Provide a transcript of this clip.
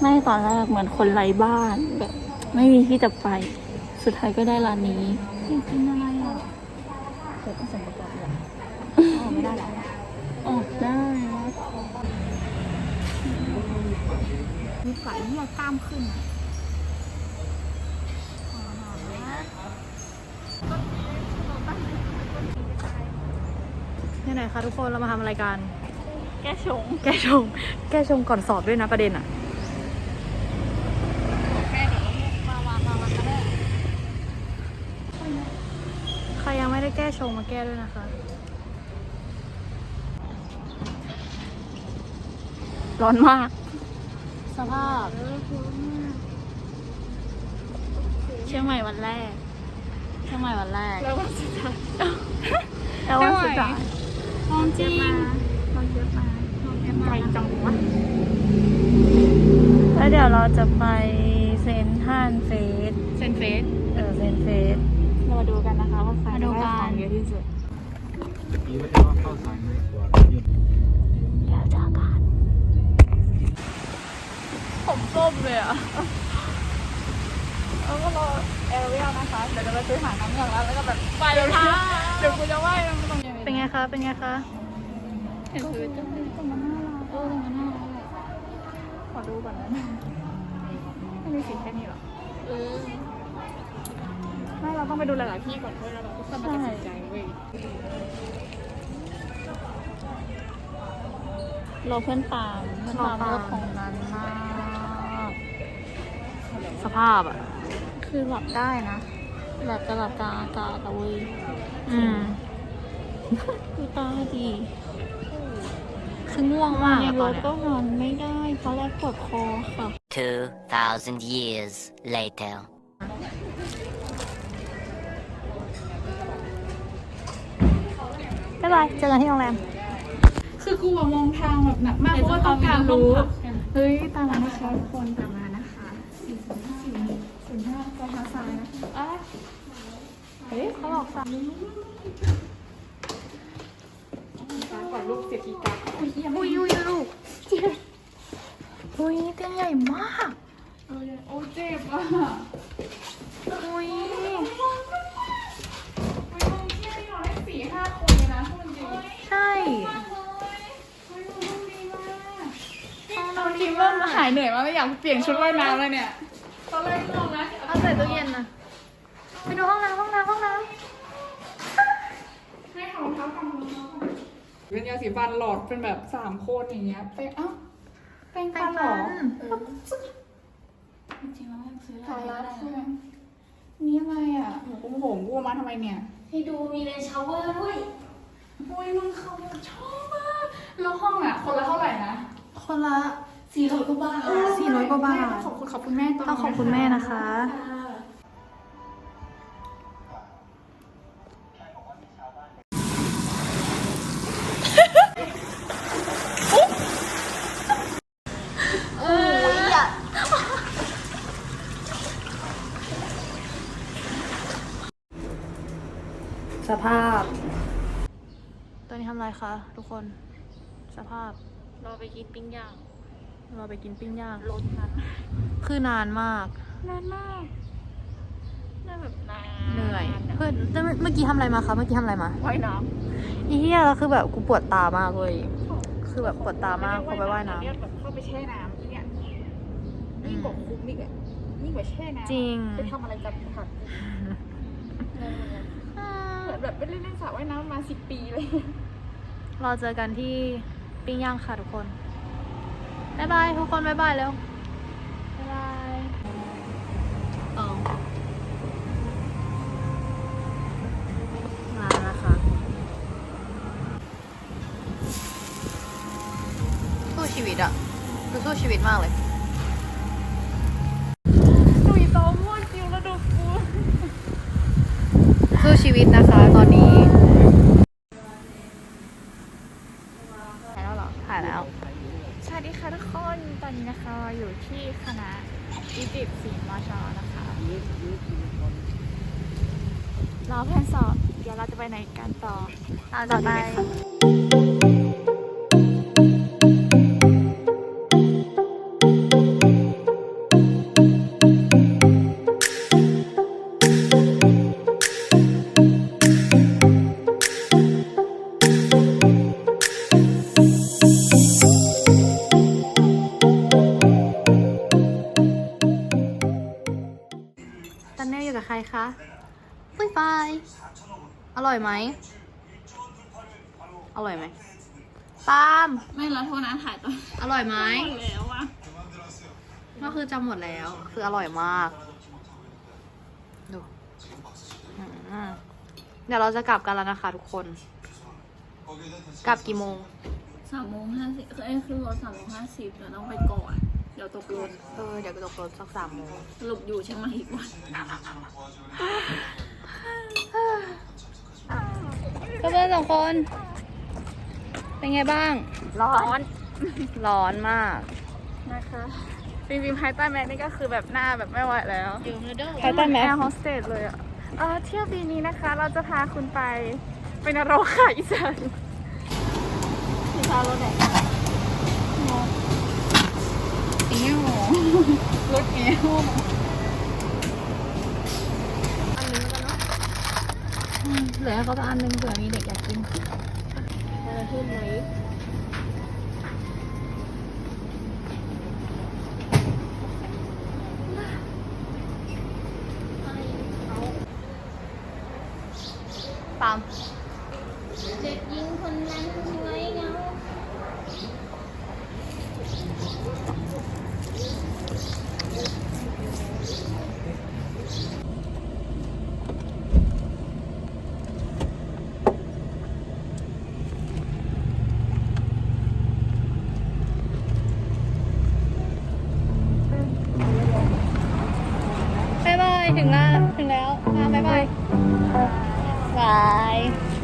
ไม่ตอนแรกเหมือนคนไร้บ้านแบบไม่มีที่จะไป สุดท้ายก็ได้ร้านนี้อยากกินอะไรอะเดี๋ยวต้องส่งประกอบเลยอ๋อไม่ได้หรอออกได้มีไก่ที่อยากกล้ามขึ้นอะนี่ไหนคะทุกคนเรามาทำอะไรกัน แก้ชง แก้ชง แก้ชงก่อนสอบด้วยนะประเด็นอะ แก้เดี๋ยวมาวางมาวางก็ได้ ใครยัง ไม่ได้แก้ชงมาแก้ด้วยนะคะ ร้อนมาก สภาพ เชียงใหม่วันแรก เชียงใหม่วันแรก แล้ววันสุดท้ายแล้ววันสุดท้ายมองจริงมองเยอะมากไกลจังวะแล้วเดี๋ยวเราจะไปเซนทรันเฟส เซนเฟส เออ เซนเฟส เรามาดูกันนะคะว่าใครมาดูกัน ได้ของเยอะที่สุดคิดว่าจะว่าเข้าสายไหมกว่าหยุดเดี๋ยวเจอกันผมส้มเลยอะแล้วก็รอแอร์เรียลนะคะ เดี๋ยวจะไปซื้อหาน้ำอย่างแล้วแล้วก็แบบไปเลยค่ะเดี๋ยวกูจะว่ายน้ำตรงนี้เป็นไงคะ เป็นไงคะเห็นคือจะเป็นคนมันน่ารักเออมันน่ารักขอดูก่อนนะไม่มีสีแค่นี้หรอ เออ ไม่เราต้องไปดูหลายๆที่ก่อนเพื่อเราก็ค่อยมาตัดสินใจเว้ยเราเพื่อนตามเพื่อนตามเลือกของนั้นมาก สภาพอะ คือหลับได้นะ หลับจะหลับตาตาตะเวยอืมคือตาดีคือง่วงมากในอะรตอนถเนี้ย ก็นอนไม่ได้เพราะแรกปวดคอค่ะ 2,000 years later. ายบาย เจอกันที่โรงแรม คือกูอะมองทางแบบหนักมากเพราะว่าต้องการรู้เฮ้ย ตามมานะคะทุกคนตามมานะคะสี่ศูนย์ห้าสี่ศูนย์ห้าไปทางซ้ายนะอะเฮ้ยเขาบอกซ้ายก่อนลูกเสียทีการอุ้ยยังไม่อุ้ยอุ้ยลูกอุ้ยเตียงใหญ่มากเออโอ้เจ็บอะอุ้ยไม่ต้องเที่ยวที่นอนได้สี่ห้าคนเลยนะพูดจริง ใช่เฮ้ยมึงดีมากนี่ตอนนี้เริ่มหายเหนื่อยมากไม่อยากเปลี่ยนชุดว่ายน้ำเลยเนี่ยตอนแรกงงนะเอาใส่ตู้เย็นนะไปดูห้องน้ำห้องน้ำห้องน้ให้ทำรองเท้าทำรองเท้าก่อนเป็นยาสีฟันหลอดเป็นแบบสามโคนอย่างเงี้ยไปเอ้าแปรงำฟันเหรอจริงๆแล้วยังซื้อสาระใช่ไหมนี่อะไรอะหมูกุ้งโหงกูเอามาทำไมเนี่ย ให้ดูมีเลนชาวเวอร์ด้วย โอ้ยมึงเขาชอบมากแล้วห้องอะ คนละเท่าไหร่นะ คนละสี่ร้อยกว่าบาทสี่ร้อยกว่าบาท แม่ต้องขอบคุณขอบคุณแม่ตอนต้องขอบคุณแม่นะคะสำอะไรคะทุกคนสภาพเราไปกินปิ้งย่างเราไปกินปิ้งย่าง รถนั้นคือนานมากนานมากน่าแบบนานเหนื่อยเพื่อนแต่เมื่อเมื่อกี้ทำอะไรมาคะเมื่อกี้ทำอะไรมาว่ายน้อีเหี้ยแล้วคือแบบกูปวดตามากเลยคือแบบปวดตามากพอไปว่ายน้เรียกแบบเข้าไปแช่น้ำที่เนี่ยยิ่งกว่าคุ้มอีกอะยิ่งกว่าแช่น้ำำจริงไปทำอะไรกับผักเหมือนแบบไปเล่นเล่นสระว่ายน้ำมาสิบปีเลย รอเจอกันที่ปิ้งย่างค่ะทุกคนบ๊ายบายทุกคนบ๊ายบายเร็วบ๊ายบายำอ๋อมาแล้วนะคะสู้ชีวิตอะคือสู้ชีวิตมากเลยหนุ่ยซ้อมมั่วจิวแล้วดูกูสู้ชีวิตนะคะตอนนี้ถ่ายแล้วเหรอ ถ่ายแล้ว สวัสดีค่ะทุกคน ตอนนี้นะคะอยู่ที่คณะอียิปต์ศิลป์มชนะคะรอเพื่อนสอบ เดี๋ยวเราจะไปไหนกันต่อเราจะไป ปุ้ยไฟอร่อยไหม อร่อยไหมตามไม่แล้วโทษนะถ่ายตอนอร่อยไหมหมดแล้วอะก็คือจำหมดแล้ว คืออร่อยมาก ดูเดี๋ยวเราจะกลับกันแล้วนะคะทุกคน กลับกี่โมง สามโมงห้าสิบเอ้ยคือรถสามโมงห้าสิบเดี๋ยวต้องไปก่อน เดี๋ยวตกรถเออเดี๋ยวก็ตกรถสักสามโมงสรุปอยู่เชียงใหม่อีกวันเพื่อนๆสองคน เป็นไงบ้าง ร้อน ร้อนมากนะคะจริงๆภายใต้แมสนี่ก็คือแบบหน้าแบบไม่ไหวแล้วดื่มแล้วเด้อภายใต้แมสแอร์โฮสเตสเลยอะเออเที่ยวปีนี้นะคะ เราจะพาคุณไปเป็นนรกค่ะอีสานที่พารถไหน เอว รถเอวเหลือให้เขาสักอันหนึงเผื่อมีเด็กอยากกินจะขึ้นไหมตาม เด็กหญิงคนนั้นไว้เงา บายบ